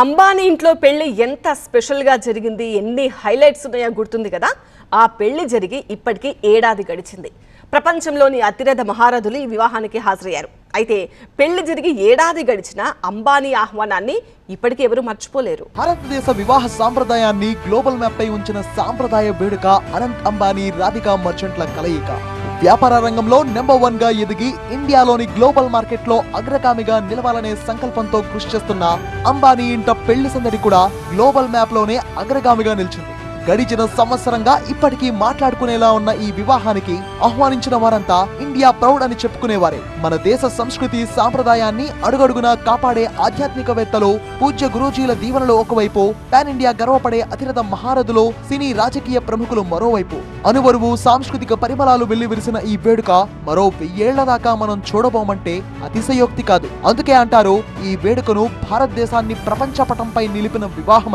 అంబానీ ఇంట్లో పెళ్ళి ఎంత స్పెషల్గా జరిగింది? ఎన్ని హైలైట్స్ ఉన్నాయో గుర్తుంది కదా? ఆ పెళ్ళి జరిగి ఇప్పటికీ ఏడాది గడిచింది. ప్రపంచంలోని అతిరథ మహారథులు ఈ వివాహానికి హాజరయ్యారు. అయితే పెళ్ళి జరిగి ఏడాది గడిచిన అంబానీ ఆహ్వానాన్ని ఇప్పటికీ ఎవరు మర్చిపోలేరు. భారతదేశ వివాహ సాంప్రదాయాన్ని గ్లోబల్ మ్యాప్ పై ఉంచిన సాంప్రదాయ వేడుక అనంత్ అంబానీ రాధికా మర్చెంట్ల కలయిక. వ్యాపార రంగంలో నెంబర్ వన్గా ఎదిగి ఇండియాలోని గ్లోబల్ మార్కెట్లో అగ్రగామిగా నిలవాలనే సంకల్పంతో కృషి చేస్తున్న అంబానీ ఇంట పెళ్ళి సందడి కూడా గ్లోబల్ మ్యాప్లోనే అగ్రగామిగా నిలిచింది. గడిచిన సంవత్సరంగా ఇప్పటికీ మాట్లాడుకునేలా ఉన్న ఈ వివాహానికి ఆహ్వానించిన వారంతా ఇండియా ప్రౌడ్ అని చెప్పుకునేవారే. మన దేశ సంస్కృతి సాంప్రదాయాన్ని అడుగడుగునా కాపాడే ఆధ్యాత్మికవేత్తలు పూజ్య గురూజీల దీవెనలు ఒకవైపు పాన్ ఇండియా గర్వపడే అతిరథ మహారథులు సినీ రాజకీయ ప్రముఖులు మరోవైపు. అనువరువు సాంస్కృతిక పరిమళాలు వెల్లివిరిసిన ఈ వేడుక మరో వెయ్యేళ్ళ దాకా మనం చూడబోమంటే అతిశయోక్తి కాదు. అందుకే అంటారు ఈ వేడుకను భారతదేశాన్ని ప్రపంచ పటంపై నిలిపిన వివాహం